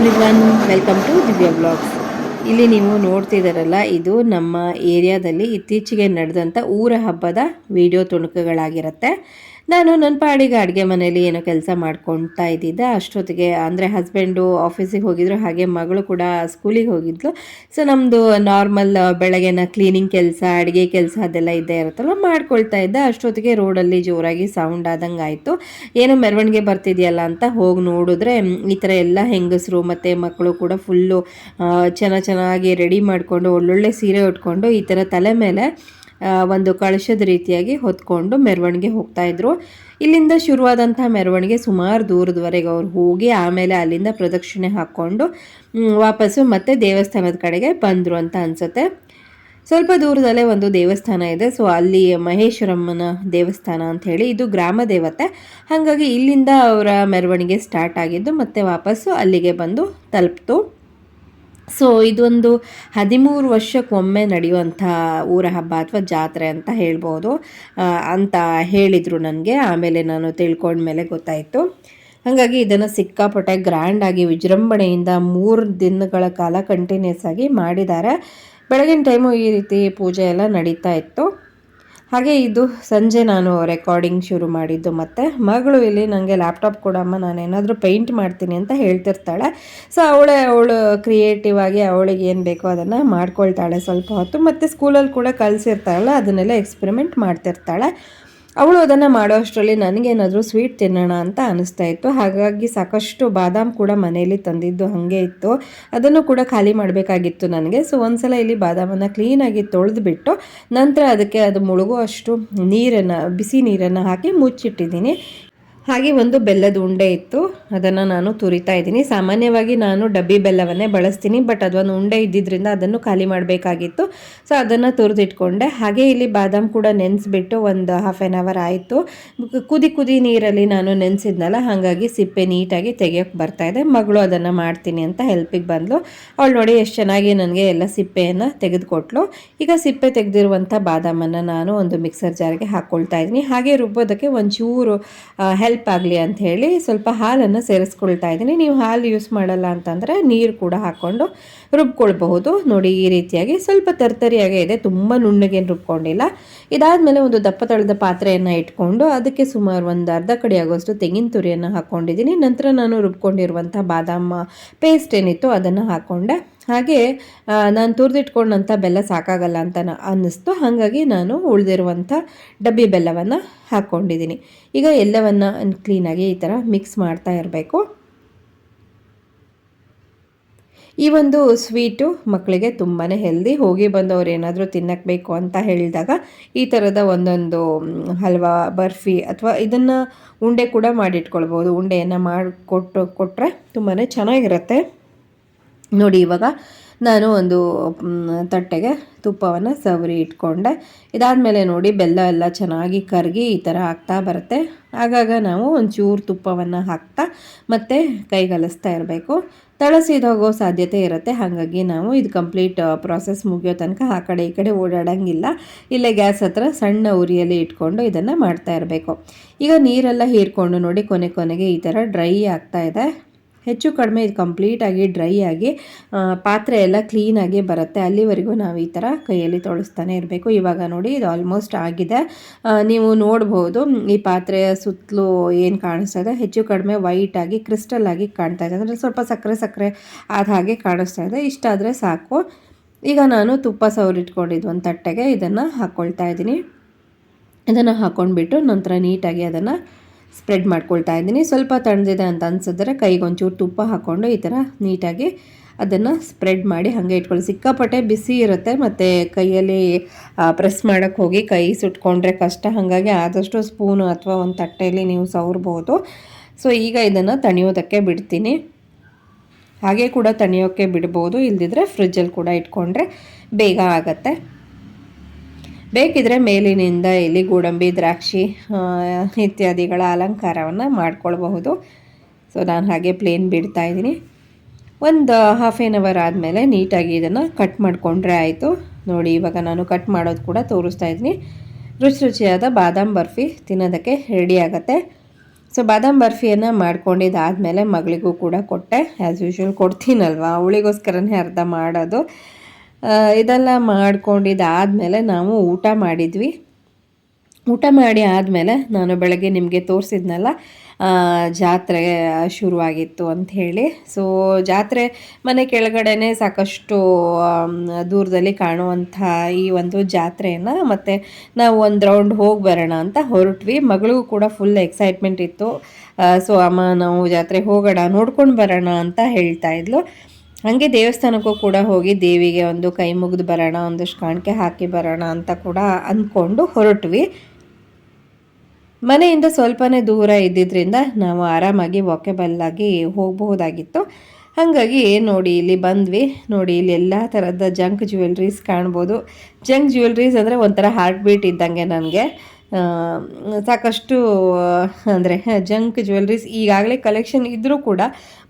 Everyone, welcome to Divya blogs. ಇಲ್ಲಿ ನೀವು ನೋಡ್ತಿದ್ದಾರಲ್ಲ ಇದು ನಮ್ಮ ಏರಿಯಾದಲ್ಲಿ ಇತ್ತೀಚೆಗೆ ನಡೆದಂಥ ಊರ ಹಬ್ಬದ ವಿಡಿಯೋ ತುಣುಕುಗಳಾಗಿರುತ್ತೆ. ನಾನು ನನ್ನ ಪಾಡಿಗೆ ಅಡುಗೆ ಮನೆಯಲ್ಲಿ ಏನೋ ಕೆಲಸ ಮಾಡ್ಕೊತಾ ಇದ್ದಿದ್ದೆ. ಅಷ್ಟೊತ್ತಿಗೆ ಅಂದರೆ ಹಸ್ಬೆಂಡು ಆಫೀಸಿಗೆ ಹೋಗಿದ್ರು, ಹಾಗೆ ಮಗಳು ಕೂಡ ಸ್ಕೂಲಿಗೆ ಹೋಗಿದ್ಲು. ಸೊ ನಮ್ಮದು ನಾರ್ಮಲ್ ಬೆಳಗ್ಗೆನ ಕ್ಲೀನಿಂಗ್ ಕೆಲಸ, ಅಡುಗೆ ಕೆಲಸ ಅದೆಲ್ಲ ಇದ್ದೇ ಇರುತ್ತಲ್ಲ ಮಾಡ್ಕೊಳ್ತಾ ಇದ್ದೆ. ಅಷ್ಟೊತ್ತಿಗೆ ರೋಡಲ್ಲಿ ಜೋರಾಗಿ ಸೌಂಡ್ ಆದಂಗೆ ಆಯಿತು. ಏನೋ ಮೆರವಣಿಗೆ ಬರ್ತಿದೆಯಲ್ಲ ಅಂತ ಹೋಗಿ ನೋಡಿದ್ರೆ, ಈ ಥರ ಎಲ್ಲ ಹೆಂಗಸರು ಮತ್ತು ಮಕ್ಕಳು ಕೂಡ ಫುಲ್ಲು ಚೆನ್ನಾಗಿ ರೆಡಿ ಮಾಡಿಕೊಂಡು ಒಳ್ಳೊಳ್ಳೆ ಸೀರೆ ಉಟ್ಕೊಂಡು ಈ ಥರ ತಲೆ ಮೇಲೆ ಒಂದು ಕಳಶದ ರೀತಿಯಾಗಿ ಹೊತ್ಕೊಂಡು ಮೆರವಣಿಗೆ ಹೋಗ್ತಾ ಇದ್ರು. ಇಲ್ಲಿಂದ ಶುರುವಾದಂಥ ಮೆರವಣಿಗೆ ಸುಮಾರು ದೂರದವರೆಗೆ ಅವ್ರು ಹೋಗಿ ಆಮೇಲೆ ಅಲ್ಲಿಂದ ಪ್ರದಕ್ಷಿಣೆ ಹಾಕ್ಕೊಂಡು ವಾಪಸ್ಸು ಮತ್ತೆ ದೇವಸ್ಥಾನದ ಕಡೆಗೆ ಬಂದರು ಅಂತ ಅನಿಸುತ್ತೆ. ಸ್ವಲ್ಪ ದೂರದಲ್ಲೇ ಒಂದು ದೇವಸ್ಥಾನ ಇದೆ. ಸೊ ಅಲ್ಲಿ ಮಹೇಶ್ವರಮ್ಮನ ದೇವಸ್ಥಾನ ಅಂತ ಹೇಳಿ ಇದು ಗ್ರಾಮ ದೇವತೆ. ಹಾಗಾಗಿ ಇಲ್ಲಿಂದ ಅವರ ಮೆರವಣಿಗೆ ಸ್ಟಾರ್ಟ್ ಆಗಿದ್ದು ಮತ್ತೆ ವಾಪಸ್ಸು ಅಲ್ಲಿಗೆ ಬಂದು ತಲುಪ್ತು. ಸೊ ಇದೊಂದು ಹದಿಮೂರು ವರ್ಷಕ್ಕೊಮ್ಮೆ ನಡೆಯುವಂಥ ಊರ ಹಬ್ಬ ಅಥವಾ ಜಾತ್ರೆ ಅಂತ ಹೇಳ್ಬೋದು. ಅಂತ ಹೇಳಿದರು ನನಗೆ. ಆಮೇಲೆ ನಾನು ತಿಳ್ಕೊಂಡ್ಮೇಲೆ ಗೊತ್ತಾಯಿತು. ಹಾಗಾಗಿ ಇದನ್ನು ಸಿಕ್ಕಾಪಟ್ಟೆ ಗ್ರ್ಯಾಂಡಾಗಿ ವಿಜೃಂಭಣೆಯಿಂದ ಮೂರು ದಿನಗಳ ಕಾಲ ಕಂಟಿನ್ಯೂಸ್ ಆಗಿ ಮಾಡಿದ್ದಾರೆ. ಬೆಳಗಿನ ಟೈಮು ಈ ರೀತಿ ಪೂಜೆ ಎಲ್ಲ ನಡೀತಾ ಇತ್ತು. ಹಾಗೆ ಇದು ಸಂಜೆ ನಾನು ರೆಕಾರ್ಡಿಂಗ್ ಶುರು ಮಾಡಿದ್ದು ಮತ್ತು ಮಗಳು ಇಲ್ಲಿ ನನಗೆ ಲ್ಯಾಪ್ಟಾಪ್ ಕೊಡಮ್ಮ, ನಾನು ಏನಾದರೂ ಪೇಂಟ್ ಮಾಡ್ತೀನಿ ಅಂತ ಹೇಳ್ತಿರ್ತಾಳೆ. ಸೊ ಅವಳೇ, ಅವಳು ಕ್ರಿಯೇಟಿವ್ ಆಗಿ ಅವಳಿಗೆ ಏನು ಬೇಕೋ ಅದನ್ನು ಮಾಡ್ಕೊಳ್ತಾಳೆ ಸ್ವಲ್ಪ ಹೊತ್ತು. ಮತ್ತು ಸ್ಕೂಲಲ್ಲಿ ಕೂಡ ಕಲಿಸಿರ್ತಾಳಲ್ಲ, ಅದನ್ನೆಲ್ಲ ಎಕ್ಸ್ಪೆರಿಮೆಂಟ್ ಮಾಡ್ತಿರ್ತಾಳೆ. ಅವಳು ಅದನ್ನು ಮಾಡೋ ಅಷ್ಟರಲ್ಲಿ ನನಗೇನಾದರೂ ಸ್ವೀಟ್ ತಿನ್ನೋಣ ಅಂತ ಅನಿಸ್ತಾ ಇತ್ತು. ಹಾಗಾಗಿ ಸಾಕಷ್ಟು ಬಾದಾಮ್ ಕೂಡ ಮನೆಯಲ್ಲಿ ತಂದಿದ್ದು ಹಾಗೆ ಇತ್ತು. ಅದನ್ನು ಕೂಡ ಖಾಲಿ ಮಾಡಬೇಕಾಗಿತ್ತು ನನಗೆ. ಸೊ, ಒಂದ್ಸಲ ಇಲ್ಲಿ ಬಾದಾಮನ್ನು ಕ್ಲೀನಾಗಿ ತೊಳೆದುಬಿಟ್ಟು ನಂತರ ಅದಕ್ಕೆ ಅದು ಮುಳುಗುವಷ್ಟು ನೀರನ್ನು, ಬಿಸಿ ನೀರನ್ನು ಹಾಕಿ ಮುಚ್ಚಿಟ್ಟಿದ್ದೀನಿ. ಹಾಗೆ ಒಂದು ಬೆಲ್ಲದ ಉಂಡೆ ಇತ್ತು. ಅದನ್ನು ನಾನು ತುರಿತಾ ಇದ್ದೀನಿ. ಸಾಮಾನ್ಯವಾಗಿ ನಾನು ಡಬ್ಬಿ ಬೆಲ್ಲವನ್ನೇ ಬಳಸ್ತೀನಿ, ಬಟ್ ಅದೊಂದು ಉಂಡೆ ಇದ್ದಿದ್ದರಿಂದ ಅದನ್ನು ಖಾಲಿ ಮಾಡಬೇಕಾಗಿತ್ತು. ಸೊ ಅದನ್ನು ತುರಿದಿಟ್ಕೊಂಡೆ. ಹಾಗೆ ಇಲ್ಲಿ ಬಾದಾಮ್ ಕೂಡ ನೆನೆಸ್ಬಿಟ್ಟು ಒಂದು ಹಾಫ್ ಆ್ಯನ್ ಅವರ್ ಆಯಿತು. ಕುದಿ ಕುದಿ ನೀರಲ್ಲಿ ನಾನು ನೆನೆಸಿದ್ನಲ್ಲ, ಹಾಗಾಗಿ ಸಿಪ್ಪೆ ನೀಟಾಗಿ ತೆಗಿಯೋಕ್ಕೆ ಬರ್ತಾ ಇದೆ. ಮಗಳು ಅದನ್ನು ಮಾಡ್ತೀನಿ ಅಂತ ಹೆಲ್ಪಿಗೆ ಬಂದಳು ಅವಳು ನೋಡಿ ಎಷ್ಟು ಚೆನ್ನಾಗಿ ನನಗೆ ಎಲ್ಲ ಸಿಪ್ಪೆಯನ್ನು ತೆಗೆದುಕೊಟ್ಲು. ಈಗ ಸಿಪ್ಪೆ ತೆಗೆದಿರುವಂಥ ಬಾದಾಮನ್ನು ನಾನು ಒಂದು ಮಿಕ್ಸರ್ ಜಾರ್ಗೆ ಹಾಕ್ಕೊಳ್ತಾ ಇದ್ದೀನಿ. ಹಾಗೆ ರುಬ್ಬೋದಕ್ಕೆ ಒಂಚೂರು ಹೆಲ್ಪ್ ಆಗಲಿ ಅಂತ ಹೇಳಿ ಸ್ವಲ್ಪ ಹಾಲನ್ನು ಸೇರಿಸ್ಕೊಳ್ತಾ ಇದ್ದೀನಿ. ನೀವು ಹಾಲು ಯೂಸ್ ಮಾಡಲ್ಲ ಅಂತಂದರೆ ನೀರು ಕೂಡ ಹಾಕ್ಕೊಂಡು ರುಬ್ಕೊಳ್ಬಹುದು. ನೋಡಿ, ಈ ರೀತಿಯಾಗಿ ಸ್ವಲ್ಪ ತರ್ತರಿಯಾಗೇ ಇದೆ. ತುಂಬ ನುಣ್ಣಗೇನು ರುಬ್ಕೊಂಡಿಲ್ಲ. ಇದಾದಮೇಲೆ ಒಂದು ದಪ್ಪ ತಳದ ಪಾತ್ರೆಯನ್ನು ಇಟ್ಕೊಂಡು ಅದಕ್ಕೆ ಸುಮಾರು ಒಂದು ಅರ್ಧ ಕಡೆ ಆಗೋಷ್ಟು ತೆಂಗಿನ ತುರಿಯನ್ನು ಹಾಕ್ಕೊಂಡಿದ್ದೀನಿ ನಂತರ ನಾನು ರುಬ್ಕೊಂಡಿರುವಂಥ ಬಾದಾಮ ಪೇಸ್ಟ್ ಏನಿತ್ತು ಅದನ್ನು ಹಾಕ್ಕೊಂಡೆ ಹಾಗೆ ನಾನು ತುರಿದಿಟ್ಕೊಂಡಂಥ ಬೆಲ್ಲ ಸಾಕಾಗಲ್ಲ ಅಂತ ಅನ್ನಿಸ್ತು. ಹಾಗಾಗಿ ನಾನು ಉಳಿದಿರುವಂಥ ಡಬ್ಬಿ ಬೆಲ್ಲವನ್ನು ಹಾಕ್ಕೊಂಡಿದ್ದೀನಿ ಈಗ ಎಲ್ಲವನ್ನು ಕ್ಲೀನಾಗಿ ಈ ಥರ ಮಿಕ್ಸ್ ಮಾಡ್ತಾ ಇರಬೇಕು. ಈ ಒಂದು ಸ್ವೀಟು ಮಕ್ಕಳಿಗೆ ತುಂಬಾ ಹೆಲ್ದಿ ಹೋಗಿ ಬಂದವ್ರು ಏನಾದರೂ ತಿನ್ನಕ್ಕೆ ಬೇಕು ಅಂತ ಹೇಳಿದಾಗ ಈ ಥರದ ಒಂದೊಂದು ಹಲ್ವಾ, ಬರ್ಫಿ ಅಥವಾ ಇದನ್ನು ಉಂಡೆ ಕೂಡ ಮಾಡಿಟ್ಕೊಳ್ಬೋದು. ಉಂಡೆಯನ್ನು ಮಾಡಿಕೊಟ್ಟು ಕೊಟ್ಟರೆ ತುಂಬಾ ಚೆನ್ನಾಗಿರುತ್ತೆ. ನೋಡಿ, ಇವಾಗ ನಾನು ಒಂದು ತಟ್ಟೆಗೆ ತುಪ್ಪವನ್ನು ಸವರಿ ಇಟ್ಕೊಂಡೆ. ಇದಾದಮೇಲೆ ನೋಡಿ, ಬೆಲ್ಲ ಎಲ್ಲ ಚೆನ್ನಾಗಿ ಕರಗಿ ಈ ಥರ ಹಾಕ್ತಾ ಬರುತ್ತೆ. ಆಗಾಗ ನಾವು ಒಂಚೂರು ತುಪ್ಪವನ್ನು ಹಾಕ್ತಾ ಮತ್ತು ಕೈಗಲಿಸ್ತಾ ಇರಬೇಕು. ತಳಸಿದೋಗೋ ಸಾಧ್ಯತೆ ಇರುತ್ತೆ. ಹಾಗಾಗಿ ನಾವು ಇದು ಕಂಪ್ಲೀಟ್ ಪ್ರಾಸೆಸ್ ಮುಗಿಯೋ ತನಕ ಆ ಕಡೆ ಈ ಕಡೆ ಓಡಾಡೋಂಗಿಲ್ಲ. ಇಲ್ಲೇ ಗ್ಯಾಸ್ ಹತ್ರ ಸಣ್ಣ ಉರಿಯಲ್ಲಿ ಇಟ್ಕೊಂಡು ಇದನ್ನು ಮಾಡ್ತಾ ಇರಬೇಕು. ಈಗ ನೀರೆಲ್ಲ ಹೀರ್ಕೊಂಡು ನೋಡಿ, ಕೊನೆ ಕೊನೆಗೆ ಈ ಥರ ಡ್ರೈ ಆಗ್ತಾ ಇದೆ. ಹೆಚ್ಚು ಕಡಿಮೆ ಇದು ಕಂಪ್ಲೀಟಾಗಿ ಡ್ರೈ ಆಗಿ ಪಾತ್ರೆ ಎಲ್ಲ ಕ್ಲೀನಾಗಿ ಬರುತ್ತೆ. ಅಲ್ಲಿವರೆಗೂ ನಾವು ಈ ಥರ ಕೈಯಲ್ಲಿ ತೊಳಸ್ತಾನೆ ಇರಬೇಕು. ಇವಾಗ ನೋಡಿ ಇದು ಆಲ್ಮೋಸ್ಟ್ ಆಗಿದೆ. ನೀವು ನೋಡ್ಬೋದು, ಈ ಪಾತ್ರೆಯ ಸುತ್ತಲೂ ಏನು ಕಾಣಿಸ್ತಾ ಇದೆ? ಹೆಚ್ಚು ಕಡಿಮೆ ವೈಟಾಗಿ ಕ್ರಿಸ್ಟಲ್ ಆಗಿ ಕಾಣ್ತಾ ಇದೆ. ಅಂದರೆ ಸ್ವಲ್ಪ ಸಕ್ಕರೆ ಸಕ್ಕರೆ ಆದ ಹಾಗೆ ಕಾಣಿಸ್ತಾ ಇದೆ. ಇಷ್ಟಾದರೆ ಸಾಕು. ಈಗ ನಾನು ತುಪ್ಪ ಸವರಿಟ್ಕೊಂಡಿದ್ದು ಒಂದು ತಟ್ಟೆಗೆ. ಇದನ್ನು ಹಾಕ್ಕೊಳ್ತಾ ಇದ್ದೀನಿ. ಇದನ್ನು ಹಾಕ್ಕೊಂಡ್ಬಿಟ್ಟು ನಂತರ ನೀಟಾಗಿ ಅದನ್ನು ಸ್ಪ್ರೆಡ್ ಮಾಡ್ಕೊಳ್ತಾ ಇದ್ದೀನಿ. ಸ್ವಲ್ಪ ತಣ್ಣದಿದೆ ಅಂತ ಅನ್ಸಿದ್ರೆ ಕೈಗೆ ಒಂಚೂರು ತುಪ್ಪ ಹಾಕ್ಕೊಂಡು ಈ ಥರ ನೀಟಾಗಿ ಅದನ್ನು ಸ್ಪ್ರೆಡ್ ಮಾಡಿ ಹಾಗೆ ಇಟ್ಕೊಳ್ಳಿ. ಸಿಕ್ಕಾಪಟ್ಟೆ ಬಿಸಿ ಇರುತ್ತೆ ಮತ್ತು ಕೈಯಲ್ಲಿ ಪ್ರೆಸ್ ಮಾಡೋಕ್ಕೆ ಹೋಗಿ ಕೈ ಸುಟ್ಕೊಂಡ್ರೆ ಕಷ್ಟ. ಹಾಗಾಗಿ ಆದಷ್ಟು ಸ್ಪೂನು ಅಥವಾ ಒಂದು ತಟ್ಟೆಯಲ್ಲಿ ನೀವು ಸವರ್ಬೋದು. ಸೊ, ಈಗ ಇದನ್ನು ತಣಿಯೋದಕ್ಕೆ ಬಿಡ್ತೀನಿ. ಹಾಗೆ ಕೂಡ ತಣಿಯೋಕ್ಕೆ ಬಿಡ್ಬೋದು. ಇಲ್ದಿದ್ರೆ ಫ್ರಿಜ್ಜಲ್ಲಿ ಕೂಡ ಇಟ್ಕೊಂಡ್ರೆ ಬೇಗ ಆಗತ್ತೆ. ಬೇಕಿದ್ರೆ ಮೇಲಿನಿಂದ ಇಲ್ಲಿ ಗೋಡಂಬಿ, ದ್ರಾಕ್ಷಿ ಇತ್ಯಾದಿಗಳ ಅಲಂಕಾರವನ್ನು ಮಾಡ್ಕೊಳ್ಬಹುದು. ಸೊ ನಾನು ಹಾಗೆ ಪ್ಲೇನ್ ಬಿಡ್ತಾ ಇದ್ದೀನಿ. ಒಂದು ಹಾಫ್ ಎನ್ ಅವರ್ ಆದಮೇಲೆ ನೀಟಾಗಿ ಇದನ್ನು ಕಟ್ ಮಾಡಿಕೊಂಡ್ರೆ ಆಯಿತು. ನೋಡಿ, ಇವಾಗ ನಾನು ಕಟ್ ಮಾಡೋದು ಕೂಡ ತೋರಿಸ್ತಾ ಇದ್ದೀನಿ. ರುಚಿ ರುಚಿಯಾದ ಬಾದಾಮ್ ಬರ್ಫಿ ತಿನ್ನೋದಕ್ಕೆ ರೆಡಿ ಆಗುತ್ತೆ. ಸೊ ಬಾದಾಮ್ ಬರ್ಫಿಯನ್ನು ಮಾಡ್ಕೊಂಡಿದ್ದಾದಮೇಲೆ ಮಗಳಿಗೂ ಕೂಡ ಕೊಟ್ಟೆ. As usual ಕೊಡ್ತೀನಲ್ವ? ಅವಳಿಗೋಸ್ಕರನೇ ಅರ್ಧ ಮಾಡೋದು. ಇದೆಲ್ಲ ಮಾಡ್ಕೊಂಡಿದ್ದಾದಮೇಲೆ ನಾವು ಊಟ ಮಾಡಿದ್ವಿ. ಊಟ ಮಾಡಿ ಆದಮೇಲೆ ನಾನು ಬೆಳಗ್ಗೆ ನಿಮಗೆ ತೋರಿಸಿದ್ನಲ್ಲ ಜಾತ್ರೆ ಶುರುವಾಗಿತ್ತು ಅಂತ ಹೇಳಿ ಸೊ ಜಾತ್ರೆ ಮನೆ ಕೆಳಗಡೆನೆ ಸಾಕಷ್ಟು ದೂರದಲ್ಲಿ ಕಾಣುವಂಥ ಈ ಒಂದು ಜಾತ್ರೆಯನ್ನು ಮತ್ತು ನಾವು ಒಂದು ರೌಂಡ್ ಹೋಗಿ ಬರೋಣ ಅಂತ ಹೊರಟ್ವಿ. ಮಗಳಿಗೂ ಕೂಡ ಫುಲ್ ಎಕ್ಸೈಟ್ಮೆಂಟ್ ಇತ್ತು. ಸೊ ಅಮ್ಮ ನಾವು ಜಾತ್ರೆ ಹೋಗೋಣ ನೋಡ್ಕೊಂಡು ಬರೋಣ ಅಂತ ಹೇಳ್ತಾ ಇದ್ಲು. ಹಾಗೆ ದೇವಸ್ಥಾನಕ್ಕೂ ಕೂಡ ಹೋಗಿ ದೇವಿಗೆ ಒಂದು ಕೈ ಮುಗಿದು ಬರೋಣ, ಒಂದಷ್ಟು ಕಾಣಿಕೆ ಹಾಕಿ ಬರೋಣ ಅಂತ ಕೂಡ ಅಂದ್ಕೊಂಡು ಹೊರಟ್ವಿ. ಮನೆಯಿಂದ ಸ್ವಲ್ಪನೇ ದೂರ ಇದ್ದಿದ್ದರಿಂದ ನಾವು ಆರಾಮಾಗಿ ವಾಕೆಬಲ್ ಆಗಿ ಹೋಗಬಹುದಾಗಿತ್ತು. ಹಾಗಾಗಿ ನೋಡಿ ಇಲ್ಲಿ ಬಂದ್ವಿ. ನೋಡಿ ಇಲ್ಲಿ ಎಲ್ಲ ಥರದ ಜಂಕ್ ಜ್ಯುವೆಲ್ರೀಸ್ ಕಾಣ್ಬೋದು. ಜಂಕ್ ಜ್ಯುವೆಲ್ರೀಸ್ ಅಂದರೆ ಒಂಥರ ಹಾರ್ಟ್ ಬೀಟ್ ಇದ್ದಂಗೆ ನನಗೆ. ಸಾಕಷ್ಟು ಅಂದರೆ ಜಂಕ್ ಜ್ಯುವೆಲ್ರೀಸ್ ಈಗಾಗಲೇ ಕಲೆಕ್ಷನ್ ಇದ್ದರೂ ಕೂಡ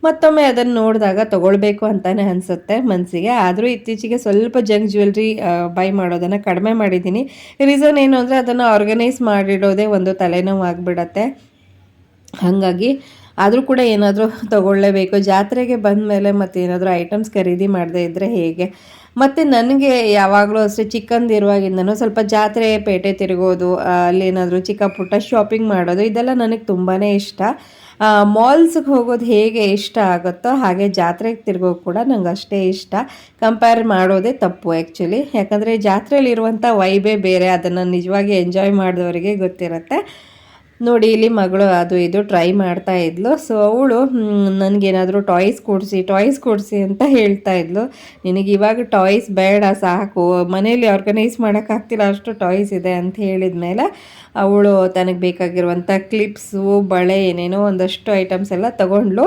ಮತ್ತೊಮ್ಮೆ ಅದನ್ನು ನೋಡಿದಾಗ ತೊಗೊಳ್ಬೇಕು ಅಂತಲೇ ಅನಿಸುತ್ತೆ ಮನಸ್ಸಿಗೆ ಆದರೂ ಇತ್ತೀಚೆಗೆ ಸ್ವಲ್ಪ ಜಂಕ್ ಜ್ಯುವೆಲ್ರಿ ಬೈ ಮಾಡೋದನ್ನು ಕಡಿಮೆ ಮಾಡಿದ್ದೀನಿ. ರೀಸನ್ ಏನು ಅಂದರೆ ಅದನ್ನು ಆರ್ಗನೈಸ್ ಮಾಡಿಡೋದೇ ಒಂದು ತಲೆನೋವು ಆಗಿಬಿಡತ್ತೆ. ಹಾಗಾಗಿ ಆದರೂ ಕೂಡ ಏನಾದರೂ ತೊಗೊಳ್ಳೇಬೇಕು ಜಾತ್ರೆಗೆ ಬಂದ ಮೇಲೆ ಮತ್ತೆ ಏನಾದರೂ ಐಟಮ್ಸ್ ಖರೀದಿ ಮಾಡದೇ ಇದ್ದರೆ ಹೇಗೆ? ಮತ್ತು ನನಗೆ ಯಾವಾಗಲೂ ಅಷ್ಟೇ ಚಿಕ್ಕಂದಿರುವಾಗಿಂದನೂ ಸ್ವಲ್ಪ ಜಾತ್ರೆ ಪೇಟೆ ತಿರುಗೋದು ಅಲ್ಲೇನಾದರೂ ಚಿಕ್ಕ ಪುಟ್ಟ ಶಾಪಿಂಗ್ ಮಾಡೋದು, ಇದೆಲ್ಲ ನನಗೆ ತುಂಬಾ ಇಷ್ಟ. ಮಾಲ್ಸ್ಗೆ ಹೋಗೋದು ಹೇಗೆ ಇಷ್ಟ ಆಗುತ್ತೋ ಹಾಗೆ ಜಾತ್ರೆಗೆ ತಿರುಗೋ ಕೂಡ ನಂಗೆ ಅಷ್ಟೇ ಇಷ್ಟ. ಕಂಪೇರ್ ಮಾಡೋದೇ ತಪ್ಪು ಆ್ಯಕ್ಚುಲಿ ಯಾಕಂದರೆ ಜಾತ್ರೆಯಲ್ಲಿರುವಂಥ ವೈಬೇ ಬೇರೆ, ಅದನ್ನು ನಿಜವಾಗಿ ಎಂಜಾಯ್ ಮಾಡಿದವರಿಗೆ ಗೊತ್ತಿರುತ್ತೆ. ನೋಡಿ, ಇಲ್ಲಿ ಮಗಳು ಅದು ಇದು ಟ್ರೈ ಮಾಡ್ತಾ ಇದ್ಲು. ಸೊ ಅವಳು ನನಗೇನಾದರೂ ಟಾಯ್ಸ್ ಕೊಡಿಸಿ ಟಾಯ್ಸ್ ಕೊಡಿಸಿ ಅಂತ ಹೇಳ್ತಾ ಇದ್ಲು. ನಿನಗೆ ಇವಾಗ ಟಾಯ್ಸ್ ಬೇಡ, ಸಾಕು. ಮನೇಲಿ ಆರ್ಗನೈಸ್ ಮಾಡೋಕ್ಕಾಗ್ತಿಲ್ಲ ಅಷ್ಟು ಟಾಯ್ಸ್ ಇದೆ ಅಂತ ಹೇಳಿದ ಮೇಲೆ ಅವಳು ತನಗೆ ಬೇಕಾಗಿರುವಂಥ ಕ್ಲಿಪ್ಸು ಬಳೆ, ಏನೇನೋ ಒಂದಷ್ಟು ಐಟಮ್ಸ್ ಎಲ್ಲ ತಗೊಂಡ್ಲು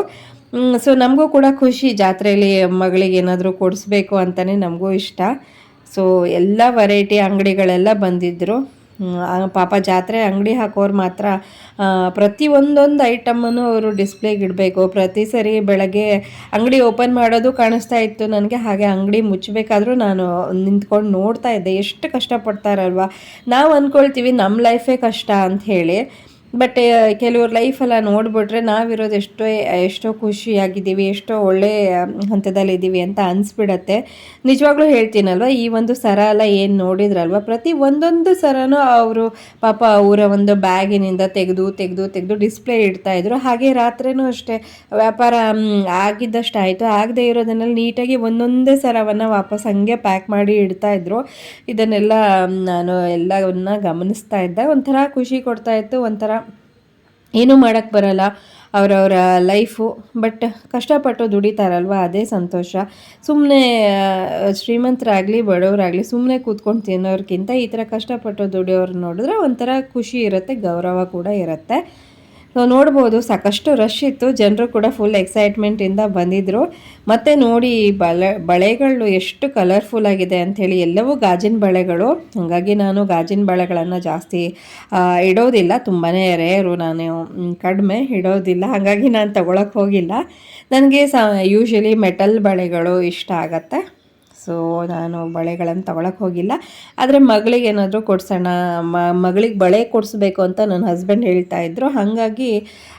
ಸೊ ನಮಗೂ ಕೂಡ ಖುಷಿ. ಜಾತ್ರೆಯಲ್ಲಿ ಮಗಳಿಗೆ ಏನಾದರೂ ಕೊಡಿಸ್ಬೇಕು ಅಂತಲೇ ನಮಗೂ ಇಷ್ಟ. ಸೊ ಎಲ್ಲ ವೆರೈಟಿ ಅಂಗಡಿಗಳೆಲ್ಲ ಬಂದಿದ್ದರು ಪಾಪ ಜಾತ್ರೆ ಅಂಗಡಿ ಹಾಕೋರು ಮಾತ್ರ ಪ್ರತಿ ಒಂದೊಂದು ಐಟಮನ್ನು ಅವರು ಡಿಸ್ಪ್ಲೇಗೆ ಇಡಬೇಕು. ಪ್ರತಿ ಸರಿ ಬೆಳಗ್ಗೆ ಅಂಗಡಿ ಓಪನ್ ಮಾಡೋದು ಕಾಣಿಸ್ತಾ ಇತ್ತು. ನನಗೆ ಹಾಗೆ ಅಂಗಡಿ ಮುಚ್ಚಬೇಕಾದ್ರೂ ನಾನು ನಿಂತ್ಕೊಂಡು ನೋಡ್ತಾ ಇದ್ದೆ. ಎಷ್ಟು ಕಷ್ಟಪಡ್ತಾರಲ್ವ? ನಾವು ಅಂದ್ಕೊಳ್ತೀವಿ ನಮ್ಮ ಲೈಫೇ ಕಷ್ಟ ಅಂತ ಹೇಳಿ. ಬಟ್ ಕೆಲವ್ರ ಲೈಫೆಲ್ಲ ನೋಡಿಬಿಟ್ರೆ ನಾವಿರೋದು ಎಷ್ಟೋ ಎಷ್ಟೋ ಖುಷಿಯಾಗಿದ್ದೀವಿ, ಎಷ್ಟೋ ಒಳ್ಳೆ ಹಂತದಲ್ಲಿದ್ದೀವಿ ಅಂತ ಅನಿಸ್ಬಿಡತ್ತೆ. ನಿಜವಾಗ್ಲೂ ಹೇಳ್ತೀನಲ್ವ, ಈ ಒಂದು ಸರ ಎಲ್ಲ ಏನು ನೋಡಿದ್ರಲ್ವ? ಪ್ರತಿ ಒಂದೊಂದು ಸರನೂ ಅವರು ಪಾಪ ಅವರ ಒಂದು ಬ್ಯಾಗಿನಿಂದ ತೆಗೆದು ತೆಗೆದು ತೆಗೆದು ಡಿಸ್ಪ್ಲೇ ಇಡ್ತಾ ಇದ್ರು. ಹಾಗೆ ರಾತ್ರಿನೂ ಅಷ್ಟೇ, ವ್ಯಾಪಾರ ಆಗಿದ್ದಷ್ಟು ಆಯಿತು ಆಗದೆ ಇರೋದನ್ನೆಲ್ಲ ನೀಟಾಗಿ ಒಂದೊಂದೇ ಸರವನ್ನು ವಾಪಸ್ ಹಂಗೆ ಪ್ಯಾಕ್ ಮಾಡಿ ಇಡ್ತಾ ಇದ್ರು. ಇದನ್ನೆಲ್ಲ ನಾನು ಎಲ್ಲವನ್ನ ಗಮನಿಸ್ತಾ ಇದ್ದೆ. ಒಂಥರ ಖುಷಿ ಕೊಡ್ತಾ ಇತ್ತು, ಒಂಥರ ಏನೂ ಮಾಡೋಕ್ಕೆ ಬರಲ್ಲ ಅವರವರ ಲೈಫು ಬಟ್ ಕಷ್ಟಪಟ್ಟು ದುಡಿತಾರಲ್ವ ಅದೇ ಸಂತೋಷ. ಸುಮ್ಮನೆ ಶ್ರೀಮಂತರಾಗಲಿ, ಬಡವರಾಗಲಿ ಸುಮ್ಮನೆ ಕೂತ್ಕೊಂಡು ತಿನ್ನೋರ್ಗಿಂತ ಈ ಥರ ಕಷ್ಟಪಟ್ಟು ದುಡಿಯೋರು ನೋಡಿದ್ರೆ ಒಂಥರ ಖುಷಿ ಇರುತ್ತೆ, ಗೌರವ ಕೂಡ ಇರುತ್ತೆ. ಸೊ ನೋಡ್ಬೋದು, ಸಾಕಷ್ಟು ರಶ್ ಇತ್ತು. ಜನರು ಕೂಡ ಫುಲ್ ಎಕ್ಸೈಟ್ಮೆಂಟಿಂದ ಬಂದಿದ್ದರು ಮತ್ತು ನೋಡಿ, ಬಳೆ, ಬಳೆಗಳು ಎಷ್ಟು ಕಲರ್ಫುಲ್ ಆಗಿದೆ ಅಂಥೇಳಿ ಎಲ್ಲವೂ ಗಾಜಿನ ಬಳೆಗಳು. ಹಾಗಾಗಿ ನಾನು ಗಾಜಿನ ಬಳೆಗಳನ್ನು ಜಾಸ್ತಿ ಇಡೋದಿಲ್ಲ. ತುಂಬಾ ರೇರು ನಾನು ಕಡಿಮೆ ಇಡೋದಿಲ್ಲ. ಹಾಗಾಗಿ ನಾನು ತಗೊಳಕ್ಕೆ ಹೋಗಿಲ್ಲ. ನನಗೆ ಸ ಯೂಶ್ವಲಿ ಮೆಟಲ್ ಬಳೆಗಳು ಇಷ್ಟ ಆಗತ್ತೆ. ಸೊ ನಾನು ಬಳೆಗಳನ್ನು ತಗೊಳಕ್ಕೆ ಹೋಗಿಲ್ಲ. ಆದರೆ ಮಗಳಿಗೆ ಏನಾದರೂ ಕೊಡ್ಸೋಣ ಮಗಳಿಗೆ ಬಳೆ ಕೊಡಿಸ್ಬೇಕು ಅಂತ ನನ್ನ ಹಸ್ಬೆಂಡ್ ಹೇಳ್ತಾ ಇದ್ರು. ಹಾಗಾಗಿ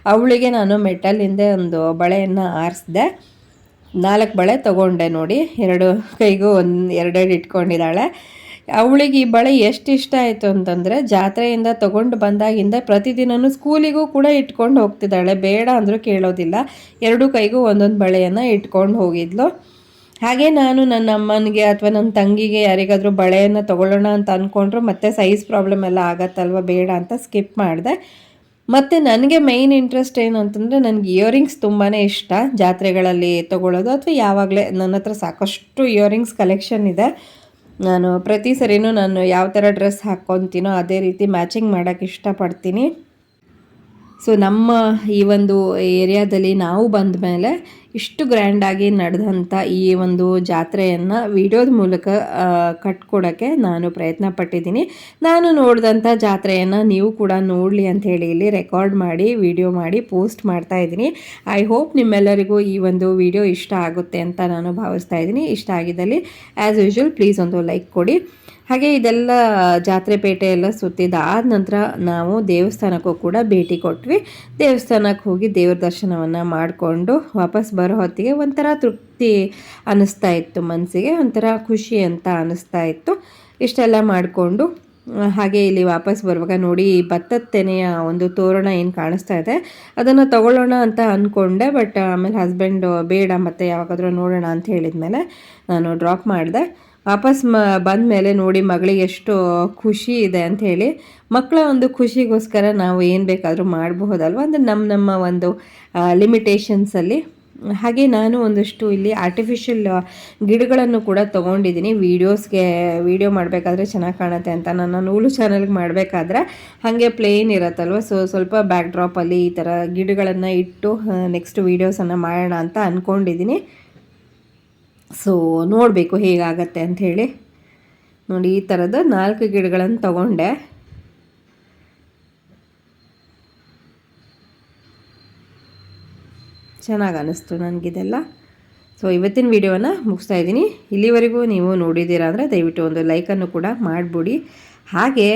ಅವಳಿಗೆ ನಾನು ಮೆಟಲಿಂದ ಒಂದು ಬಳೆಯನ್ನು ಆರಿಸಿದೆ. ನಾಲ್ಕು ಬಳೆ ತಗೊಂಡೆ ನೋಡಿ. ಎರಡು ಕೈಗೂ ಒಂದು, ಎರಡೆರಡು ಇಟ್ಕೊಂಡಿದ್ದಾಳೆ. ಅವಳಿಗೆ ಈ ಬಳೆ ಎಷ್ಟು ಇಷ್ಟ ಆಯಿತು ಅಂತಂದರೆ, ಜಾತ್ರೆಯಿಂದ ತೊಗೊಂಡು ಬಂದಾಗಿಂದ ಪ್ರತಿದಿನವೂ ಸ್ಕೂಲಿಗೂ ಕೂಡ ಇಟ್ಕೊಂಡು ಹೋಗ್ತಿದ್ದಾಳೆ. ಬೇಡ ಅಂದರೂ ಕೇಳೋದಿಲ್ಲ. ಎರಡು ಕೈಗೂ ಒಂದೊಂದು ಬಳೆಯನ್ನು ಇಟ್ಕೊಂಡು ಹೋಗಿದ್ಲು. ಹಾಗೆ ನಾನು ನನ್ನ ಅಮ್ಮನಿಗೆ ಅಥವಾ ನನ್ನ ತಂಗಿಗೆ ಯಾರಿಗಾದರೂ ಬಳೆಯನ್ನು ತಗೊಳ್ಳೋಣ ಅಂತ ಅಂದ್ಕೊಂಡ್ರು ಮತ್ತೆ ಸೈಜ್ ಪ್ರಾಬ್ಲಮ್ ಎಲ್ಲ ಆಗತ್ತಲ್ವ ಬೇಡ ಅಂತ ಸ್ಕಿಪ್ ಮಾಡಿದೆ. ಮತ್ತು ನನಗೆ ಮೈನ್ ಇಂಟ್ರೆಸ್ಟ್ ಏನು ಅಂತಂದರೆ ನನಗೆ ಇಯರಿಂಗ್ಸ್ ತುಂಬಾ ಇಷ್ಟ. ಜಾತ್ರೆಗಳಲ್ಲಿ ತಗೊಳ್ಳೋದು ಅಥವಾ ಯಾವಾಗಲೇ ನನ್ನ ಹತ್ರ ಸಾಕಷ್ಟು ಇಯರಿಂಗ್ಸ್ ಕಲೆಕ್ಷನ್ ಇದೆ. ನಾನು ಪ್ರತಿ ಸರಿನೂ ನಾನು ಯಾವ ಥರ ಡ್ರೆಸ್ ಹಾಕ್ಕೊತೀನೋ ಅದೇ ರೀತಿ ಮ್ಯಾಚಿಂಗ್ ಮಾಡೋಕ್ಕೆ ಇಷ್ಟಪಡ್ತೀನಿ. ಸೊ ನಮ್ಮ ಈ ಒಂದು ಏರಿಯಾದಲ್ಲಿ ನಾವು ಬಂದ ಮೇಲೆ ಇಷ್ಟು ಗ್ರ್ಯಾಂಡಾಗಿ ನಡೆದಂಥ ಈ ಒಂದು ಜಾತ್ರೆಯನ್ನು ವಿಡಿಯೋದ ಮೂಲಕ ಕಟ್ಕೊಡೋಕ್ಕೆ ನಾನು ಪ್ರಯತ್ನ ಪಟ್ಟಿದ್ದೀನಿ ನಾನು ನೋಡಿದಂಥ ಜಾತ್ರೆಯನ್ನು ನೀವು ಕೂಡ ನೋಡಲಿ ಅಂತ ಹೇಳಿ ಇಲ್ಲಿ ರೆಕಾರ್ಡ್ ಮಾಡಿ ವಿಡಿಯೋ ಮಾಡಿ ಪೋಸ್ಟ್ ಮಾಡ್ತಾ ಇದ್ದೀನಿ. ಐ ಹೋಪ್ ನಿಮ್ಮೆಲ್ಲರಿಗೂ ಈ ಒಂದು ವಿಡಿಯೋ ಇಷ್ಟ ಆಗುತ್ತೆ ಅಂತ ನಾನು ಭಾವಿಸ್ತಾ ಇದ್ದೀನಿ. ಇಷ್ಟ ಆಗಿದ್ದಲ್ಲಿ ಆ್ಯಸ್ ಯೂಶ್ವಲ್ ಪ್ಲೀಸ್ ಒಂದು ಲೈಕ್ ಕೊಡಿ. ಹಾಗೆ ಇದೆಲ್ಲ ಜಾತ್ರೆ ಪೇಟೆ ಎಲ್ಲ ಸುತ್ತಿದಾದ ನಂತರ ನಾವು ದೇವಸ್ಥಾನಕ್ಕೂ ಕೂಡ ಭೇಟಿ ಕೊಟ್ವಿ. ದೇವಸ್ಥಾನಕ್ಕೆ ಹೋಗಿ ದೇವ್ರ ದರ್ಶನವನ್ನು ಮಾಡಿಕೊಂಡು ವಾಪಸ್ ಬರೋ ಹೊತ್ತಿಗೆ ಒಂಥರ ತೃಪ್ತಿ ಅನ್ನಿಸ್ತಾ ಇತ್ತು ಮನಸ್ಸಿಗೆ, ಒಂಥರ ಖುಷಿ ಅಂತ ಅನ್ನಿಸ್ತಾ ಇತ್ತು. ಇಷ್ಟೆಲ್ಲ ಮಾಡಿಕೊಂಡು ಹಾಗೆ ಇಲ್ಲಿ ವಾಪಸ್ ಬರುವಾಗ ನೋಡಿ ಭತ್ತದ ತೆನೆಯ ಒಂದು ತೋರಣ ಏನು ಕಾಣಿಸ್ತಾ ಇದೆ. ಅದನ್ನು ತಗೊಳ್ಳೋಣ ಅಂತ ಅಂದ್ಕೊಂಡೆ ಬಟ್ ಆಮೇಲೆ ಹಸ್ಬೆಂಡು ಬೇಡ ಮತ್ತೆ ಯಾವಾಗಾದರೂ ನೋಡೋಣ ಅಂತ ಹೇಳಿದ್ಮೇಲೆ ನಾನು ಡ್ರಾಪ್ ಮಾಡಿದೆ. ವಾಪಸ್ ಮ ಬಂದ ಮೇಲೆ ನೋಡಿ ಮಗಳಿಗೆ ಎಷ್ಟು ಖುಷಿ ಇದೆ ಅಂತ ಹೇಳಿ, ಮಕ್ಕಳ ಒಂದು ಖುಷಿಗೋಸ್ಕರ ನಾವು ಏನು ಬೇಕಾದರೂ ಮಾಡಬಹುದಲ್ವ? ಅಂದರೆ ನಮ್ಮ ನಮ್ಮ ಒಂದು ಲಿಮಿಟೇಷನ್ಸಲ್ಲಿ ಹಾಗೆ ನಾನು ಒಂದಷ್ಟು ಇಲ್ಲಿ ಆರ್ಟಿಫಿಷಿಯಲ್ ಗಿಡಗಳನ್ನು ಕೂಡ ತೊಗೊಂಡಿದ್ದೀನಿ. ವೀಡಿಯೋಸ್ಗೆ ವೀಡಿಯೋ ಮಾಡಬೇಕಾದ್ರೆ ಚೆನ್ನಾಗಿ ಕಾಣುತ್ತೆ ಅಂತ ನನ್ನ ನೂಲು ಚಾನಲ್ಗೆ ಮಾಡಬೇಕಾದ್ರೆ ಹಾಗೆ ಪ್ಲೇನ್ ಇರುತ್ತಲ್ವ? ಸೊ ಸ್ವಲ್ಪ ಬ್ಯಾಕ್ ಡ್ರಾಪಲ್ಲಿ ಈ ಥರ ಗಿಡಗಳನ್ನು ಇಟ್ಟು ನೆಕ್ಸ್ಟ್ ವೀಡಿಯೋಸನ್ನು ಮಾಡೋಣ ಅಂತ ಅಂದ್ಕೊಂಡಿದ್ದೀನಿ ಸೊ ನೋಡಬೇಕು ಹೇಗಾಗತ್ತೆ ಅಂಥೇಳಿ. ನೋಡಿ, ಈ ಥರದ ನಾಲ್ಕು ಗಿಡಗಳನ್ನು ತಗೊಂಡೆ. ಚೆನ್ನಾಗಿ ಅನ್ನಿಸ್ತು ನನಗಿದೆಲ್ಲ ಸೊ ಇವತ್ತಿನ ವಿಡಿಯೋನ ಮುಗಿಸ್ತಾ ಇದ್ದೀನಿ. ಇಲ್ಲಿವರೆಗೂ ನೀವು ನೋಡಿದ್ದೀರಾ ಅಂದರೆ ದಯವಿಟ್ಟು ಒಂದು ಲೈಕನ್ನು ಕೂಡ ಮಾಡಿಬಿಡಿ. ಹಾಗೆ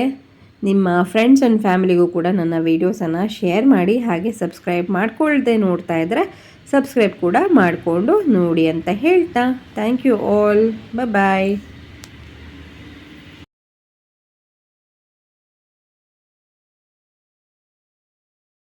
ನಿಮ್ಮ ಫ್ರೆಂಡ್ಸ್ ಆ್ಯಂಡ್ ಫ್ಯಾಮಿಲಿಗೂ ಕೂಡ ನನ್ನ ವೀಡಿಯೋಸನ್ನು ಶೇರ್ ಮಾಡಿ, ಹಾಗೆ ಸಬ್ಸ್ಕ್ರೈಬ್ ಮಾಡ್ಕೊಳ್ದೆ ನೋಡ್ತಾ ಇದ್ದರೆ ಸಬ್ಸ್ಕ್ರೈಬ್ ಕೂಡ ಮಾಡಿಕೊಂಡು ನೋಡಿ ಅಂತ ಹೇಳ್ತಾ. Thank you all bye